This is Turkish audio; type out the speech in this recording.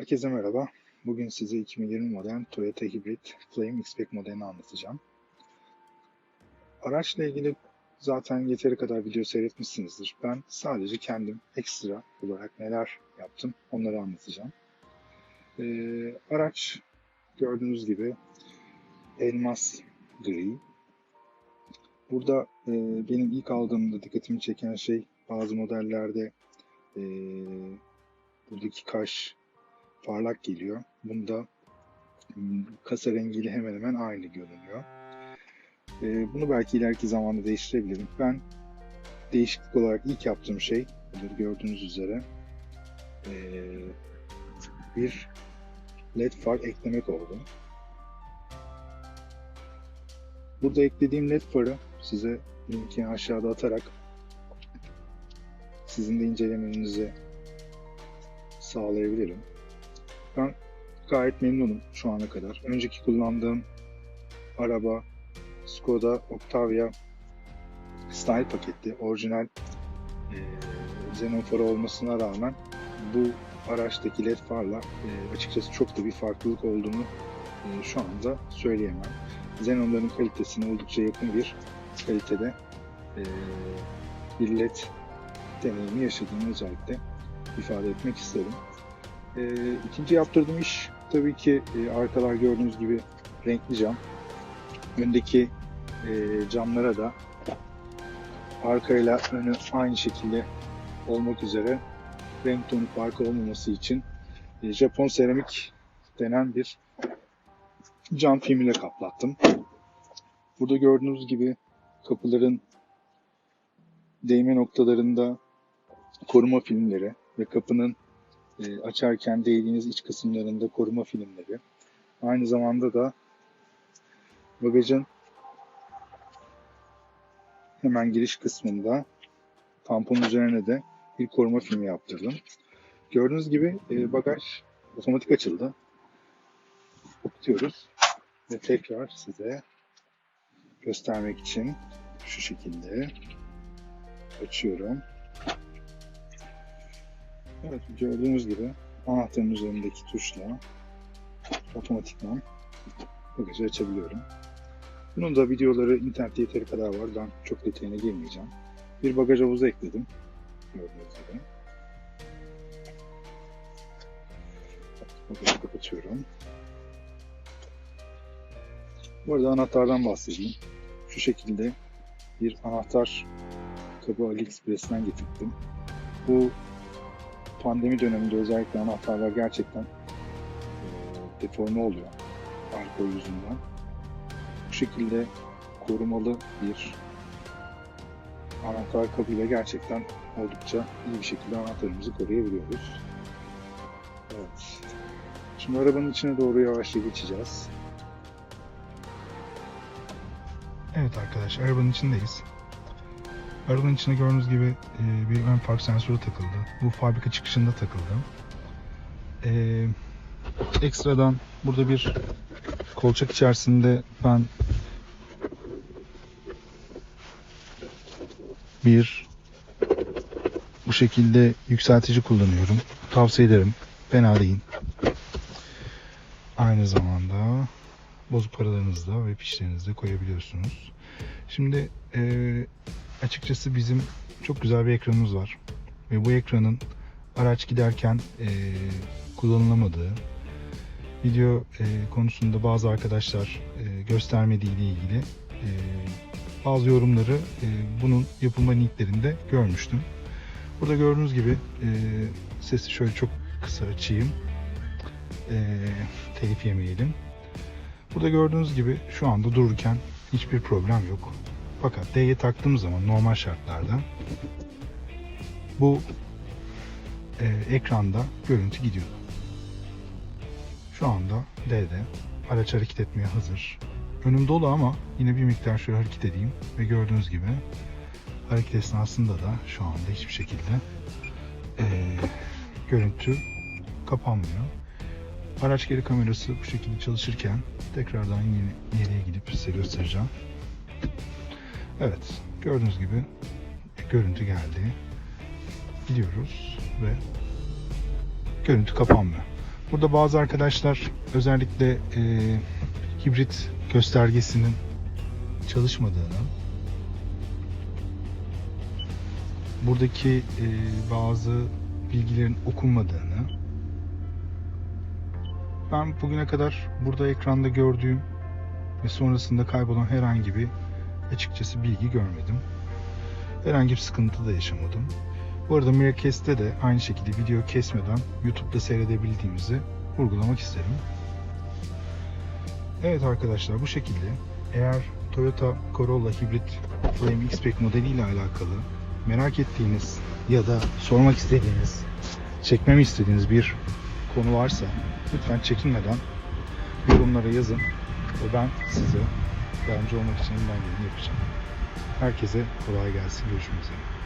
Herkese merhaba. Bugün size 2020 model Toyota Hybrid Flame X-Pack modelini anlatacağım. Araçla ilgili zaten yeteri kadar video seyretmişsinizdir. Ben sadece kendim ekstra olarak neler yaptım onları anlatacağım. Ee, araç gördüğünüz gibi elmas gri. Burada e, benim ilk aldığımda dikkatimi çeken şey bazı modellerde e, buradaki kaş parlak geliyor. Bunda hmm, kasa rengiyle hemen hemen aynı görünüyor. Ee, bunu belki ileriki zamanda değiştirebilirim. Ben değişiklik olarak ilk yaptığım şey, gördüğünüz üzere ee, bir led far eklemek oldu. Burada eklediğim led farı size linkini aşağıda atarak sizin de incelemenizi sağlayabilirim. Ben gayet memnunum şu ana kadar. Önceki kullandığım araba Skoda Octavia Style paketti. Orijinal e, xenon farı olmasına rağmen bu araçtaki led farla e, açıkçası çok da bir farklılık olduğunu e, şu anda söyleyemem. Xenonların kalitesine oldukça yakın bir kalitede e, bir led deneyimi yaşadığımı özellikle ifade etmek isterim. E, ikinci yaptırdığım iş tabii ki e, arkalar gördüğünüz gibi renkli cam. Öndeki e, camlara da arkayla önü aynı şekilde olmak üzere renk tonu farkı olmaması için e, Japon seramik denen bir cam filmiyle kaplattım. Burada gördüğünüz gibi kapıların değme noktalarında koruma filmleri ve kapının e, açarken değdiğiniz iç kısımlarında koruma filmleri. Aynı zamanda da bagajın hemen giriş kısmında tamponun üzerine de bir koruma filmi yaptırdım. Gördüğünüz gibi e, bagaj otomatik açıldı. Okutuyoruz ve tekrar size göstermek için şu şekilde açıyorum. Evet gördüğünüz gibi anahtarın üzerindeki tuşla otomatikman bagajı açabiliyorum. Bunun da videoları internette yeteri kadar var. Ben çok detayına girmeyeceğim. Bir bagaj havuzu ekledim. Gördüğünüz gibi. Bagajı kapatıyorum. Bu arada anahtardan bahsedeyim. Şu şekilde bir anahtar kabı AliExpress'ten getirdim. Bu pandemi döneminde özellikle anahtarlar gerçekten e, deforme oluyor alkol yüzünden. Bu şekilde korumalı bir anahtar kabıyla gerçekten oldukça iyi bir şekilde anahtarımızı koruyabiliyoruz. Evet. Şimdi arabanın içine doğru yavaşça geçeceğiz. Evet arkadaşlar arabanın içindeyiz. Arabanın içine gördüğünüz gibi e, bir ön park sensörü takıldı. Bu fabrika çıkışında takıldı. E, ekstradan burada bir kolçak içerisinde ben bir bu şekilde yükseltici kullanıyorum. Tavsiye ederim. Fena değil. Aynı zamanda bozuk paralarınızı da ve fişlerinizi de koyabiliyorsunuz. Şimdi e, açıkçası bizim çok güzel bir ekranımız var. Ve bu ekranın araç giderken e, kullanılamadığı, video e, konusunda bazı arkadaşlar e, göstermediği ile ilgili e, bazı yorumları e, bunun yapılma linklerinde görmüştüm. Burada gördüğünüz gibi e, sesi şöyle çok kısa açayım. E, telif yemeyelim. Burada gördüğünüz gibi şu anda dururken hiçbir problem yok. Fakat D'ye taktığım zaman normal şartlarda bu e, ekranda görüntü gidiyor. Şu anda D'de araç hareket etmeye hazır. Önüm dolu ama yine bir miktar şöyle hareket edeyim ve gördüğünüz gibi hareket esnasında da şu anda hiçbir şekilde e, görüntü kapanmıyor. Araç geri kamerası bu şekilde çalışırken tekrardan yeni yere gidip size göstereceğim. Evet, gördüğünüz gibi görüntü geldi. Gidiyoruz ve görüntü kapanmıyor. Burada bazı arkadaşlar özellikle e, hibrit göstergesinin çalışmadığını, buradaki e, bazı bilgilerin okunmadığını, ben bugüne kadar burada ekranda gördüğüm ve sonrasında kaybolan herhangi bir açıkçası bilgi görmedim. Herhangi bir sıkıntı da yaşamadım. Bu arada Miracast'te de aynı şekilde video kesmeden YouTube'da seyredebildiğimizi vurgulamak isterim. Evet arkadaşlar bu şekilde eğer Toyota Corolla Hybrid Flame X-Pack modeliyle alakalı merak ettiğiniz ya da sormak istediğiniz, çekmemi istediğiniz bir konu varsa lütfen çekinmeden yorumlara yazın ve ben size yardımcı olmak için elimden geleni yapacağım. Herkese kolay gelsin. Görüşmek üzere.